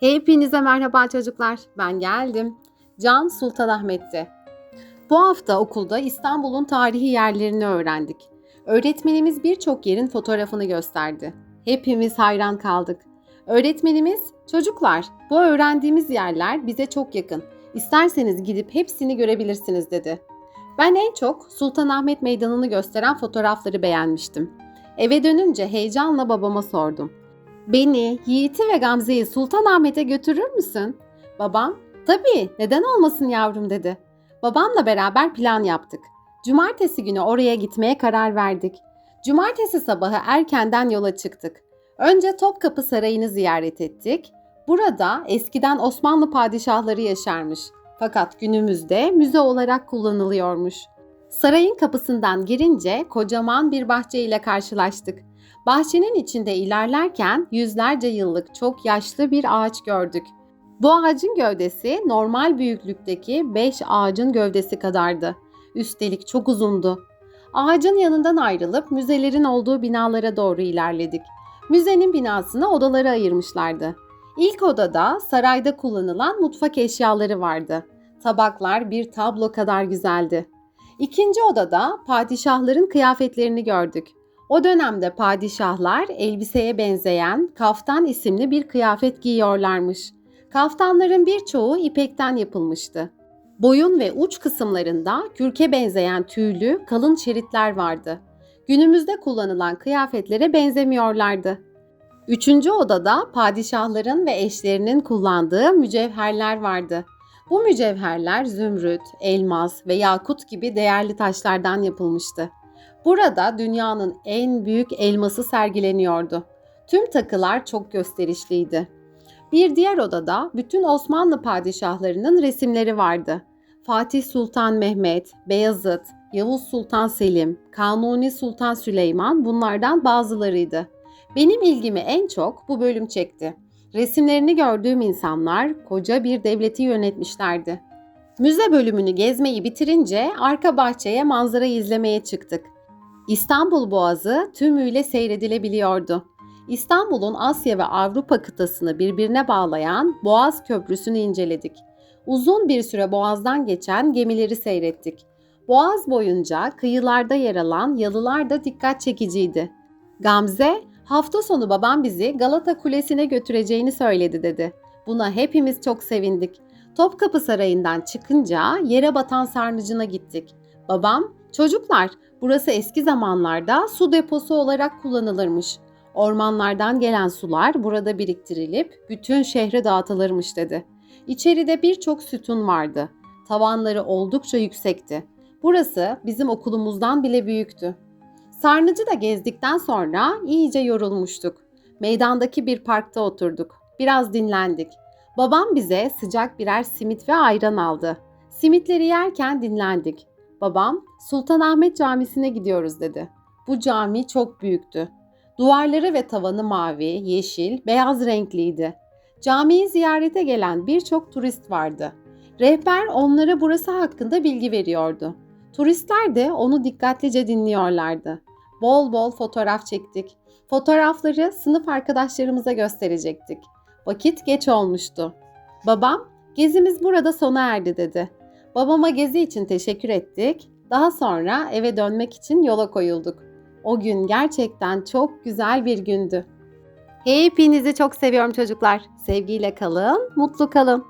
Hepinize merhaba çocuklar. Ben geldim. Can Sultanahmet'te. Bu hafta okulda İstanbul'un tarihi yerlerini öğrendik. Öğretmenimiz birçok yerin fotoğrafını gösterdi. Hepimiz hayran kaldık. Öğretmenimiz, çocuklar bu öğrendiğimiz yerler bize çok yakın. İsterseniz gidip hepsini görebilirsiniz dedi. Ben en çok Sultanahmet Meydanı'nı gösteren fotoğrafları beğenmiştim. Eve dönünce heyecanla babama sordum. Beni, Yiğit'i ve Gamze'yi Sultanahmet'e götürür müsün? Babam, tabii neden olmasın yavrum dedi. Babamla beraber plan yaptık. Cumartesi günü oraya gitmeye karar verdik. Cumartesi sabahı erkenden yola çıktık. Önce Topkapı Sarayı'nı ziyaret ettik. Burada eskiden Osmanlı padişahları yaşarmış. Fakat günümüzde müze olarak kullanılıyormuş. Sarayın kapısından girince kocaman bir bahçe ile karşılaştık. Bahçenin içinde ilerlerken yüzlerce yıllık çok yaşlı bir ağaç gördük. Bu ağacın gövdesi normal büyüklükteki 5 ağacın gövdesi kadardı. Üstelik çok uzundu. Ağacın yanından ayrılıp müzelerin olduğu binalara doğru ilerledik. Müzenin binasına odalara ayırmışlardı. İlk odada sarayda kullanılan mutfak eşyaları vardı. Tabaklar bir tablo kadar güzeldi. İkinci odada padişahların kıyafetlerini gördük. O dönemde padişahlar elbiseye benzeyen kaftan isimli bir kıyafet giyiyorlarmış. Kaftanların birçoğu ipekten yapılmıştı. Boyun ve uç kısımlarında kürke benzeyen tüylü kalın şeritler vardı. Günümüzde kullanılan kıyafetlere benzemiyorlardı. Üçüncü odada padişahların ve eşlerinin kullandığı mücevherler vardı. Bu mücevherler zümrüt, elmas ve yakut gibi değerli taşlardan yapılmıştı. Burada dünyanın en büyük elması sergileniyordu. Tüm takılar çok gösterişliydi. Bir diğer odada bütün Osmanlı padişahlarının resimleri vardı. Fatih Sultan Mehmet, Beyazıt, Yavuz Sultan Selim, Kanuni Sultan Süleyman bunlardan bazılarıydı. Benim ilgimi en çok bu bölüm çekti. Resimlerini gördüğüm insanlar koca bir devleti yönetmişlerdi. Müze bölümünü gezmeyi bitirince arka bahçeye manzara izlemeye çıktık. İstanbul Boğazı tümüyle seyredilebiliyordu. İstanbul'un Asya ve Avrupa kıtasını birbirine bağlayan Boğaz Köprüsü'nü inceledik. Uzun bir süre Boğaz'dan geçen gemileri seyrettik. Boğaz boyunca kıyılarda yer alan yalılar da dikkat çekiciydi. Gamze, hafta sonu babam bizi Galata Kulesi'ne götüreceğini söyledi dedi. Buna hepimiz çok sevindik. Topkapı Sarayı'ndan çıkınca yere batan sarnıcına gittik. Babam, çocuklar burası eski zamanlarda su deposu olarak kullanılırmış. Ormanlardan gelen sular burada biriktirilip bütün şehre dağıtılırmış dedi. İçeride birçok sütun vardı. Tavanları oldukça yüksekti. Burası bizim okulumuzdan bile büyüktü. Sarnıcı da gezdikten sonra iyice yorulmuştuk. Meydandaki bir parkta oturduk. Biraz dinlendik. Babam bize sıcak birer simit ve ayran aldı. Simitleri yerken dinlendik. Babam Sultanahmet Camisi'ne gidiyoruz dedi. Bu cami çok büyüktü. Duvarları ve tavanı mavi, yeşil, beyaz renkliydi. Camiyi ziyarete gelen birçok turist vardı. Rehber onlara burası hakkında bilgi veriyordu. Turistler de onu dikkatlice dinliyorlardı. Bol bol fotoğraf çektik. Fotoğrafları sınıf arkadaşlarımıza gösterecektik. Vakit geç olmuştu. Babam, gezimiz burada sona erdi dedi. Babama gezi için teşekkür ettik. Daha sonra eve dönmek için yola koyulduk. O gün gerçekten çok güzel bir gündü. Hepinizi çok seviyorum çocuklar. Sevgiyle kalın, mutlu kalın.